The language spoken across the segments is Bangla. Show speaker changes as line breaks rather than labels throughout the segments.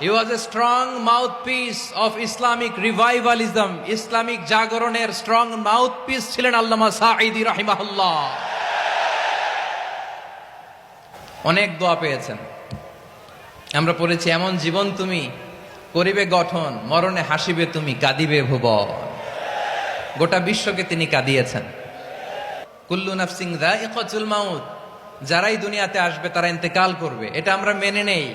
He was a strong mouthpiece of Islamic revivalism, Islamic জাগরণের স্ট্রং মাউথপিস ছিলেন আল্লামা সাঈদি রাহিমাহুল্লাহ। অনেক দোয়া পেয়েছেন। আমরা পড়েছি এমন জীবন তুমি করিবে গঠন মরণে হাসিবে তুমি কাঁদিবে ভুবন। গোটা বিশ্বকে তিনি কাঁদিয়েছেন। কুল্লু নাফসিং দাইকাতুল মাউত যারাই দুনিয়াতে আসবে তারা ইন্তেকাল করবে। এটা আমরা মেনে নেই।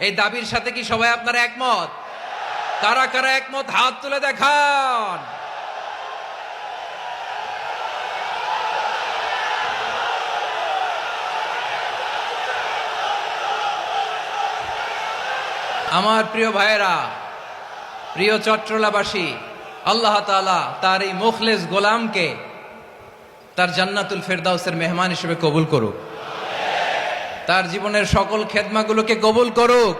এই দাবির সাথে কি সবাই আপনারা একমত? কারা কারা একমত? হাত তুলে দেখান। আমার প্রিয় ভাইয়েরা, প্রিয় চট্টলাবাসী আল্লাহ তাআলা তার এই মুখলেস গোলামকে তার জান্নাতুল ফেরদাউসের মেহমান হিসেবে কবুল করুক। তার জীবনের সকল খেদমাগুলোকে কবুল করুক।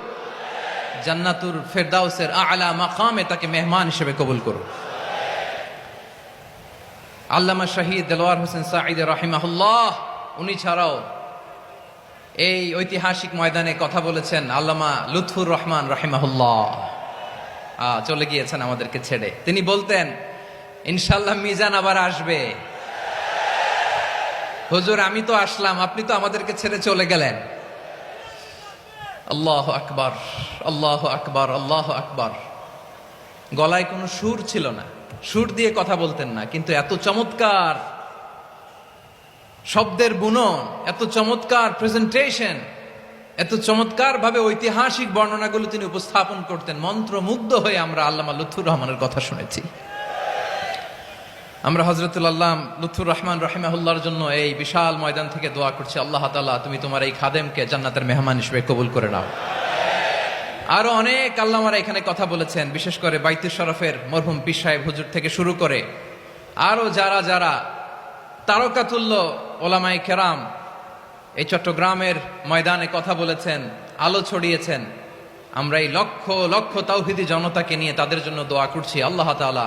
জান্নাতুর ফেরদাউসের আলা মাকামে তাকে মেহমান হিসেবে কবুল করুক। আল্লামা শহীদ দেলোয়ার হোসেন সাঈদ রাহিমাহুল্লাহ, উনি ছাড়াও এই ঐতিহাসিক ময়দানে কথা বলেছেন আল্লামা লুৎফুর রহমান রাহিমাহুল্লাহ। চলে গিয়েছেন আমাদেরকে ছেড়ে। তিনি বলতেন ইনশাল্লাহ মিজান আবার আসবে। হুজুর, আমি তো আসলাম, আপনি তো আমাদেরকে ছেড়ে চলে গেলেন। আল্লাহ আকবার আল্লাহ আকবার আল্লাহ আকবার। গলায় কোনো সুর ছিল না। সুর দিয়ে কথা বলতেন না, কিন্তু এত চমৎকার শব্দের বুনন, এত চমৎকার প্রেজেন্টেশন এত চমৎকার ভাবে ঐতিহাসিক বর্ণনাগুলো তিনি উপস্থাপন করতেন। মন্ত্রমুগ্ধ হয়ে আমরা আল্লামা লুৎফুর রহমানের কথা শুনেছি। আমরা হজরতুল আল্লাহ লুৎফুর রহমান রহিমাহুল্লাহর জন্য এই বিশাল ময়দান থেকে দোয়া করছি, আল্লাহ তাআলা, তুমি তোমার এই খাদেমকে জান্নাতের মেহমান হিসেবে কবুল করে নাও। আরও অনেক আল্লামারা এখানে কথা বলেছেন, বিশেষ করে বাইতুল শরফের মরহুম পীর সাহেব হুজুর থেকে শুরু করে আরও যারা যারা তারকাতুল্য ওলামাই কেরাম এই চট্টগ্রামের ময়দানে কথা বলেছেন, আলো ছড়িয়েছেন, আমরা এই লক্ষ লক্ষ তাওহিদি জনতাকে নিয়ে তাদের জন্য দোয়া করছি, আল্লাহ তাআলা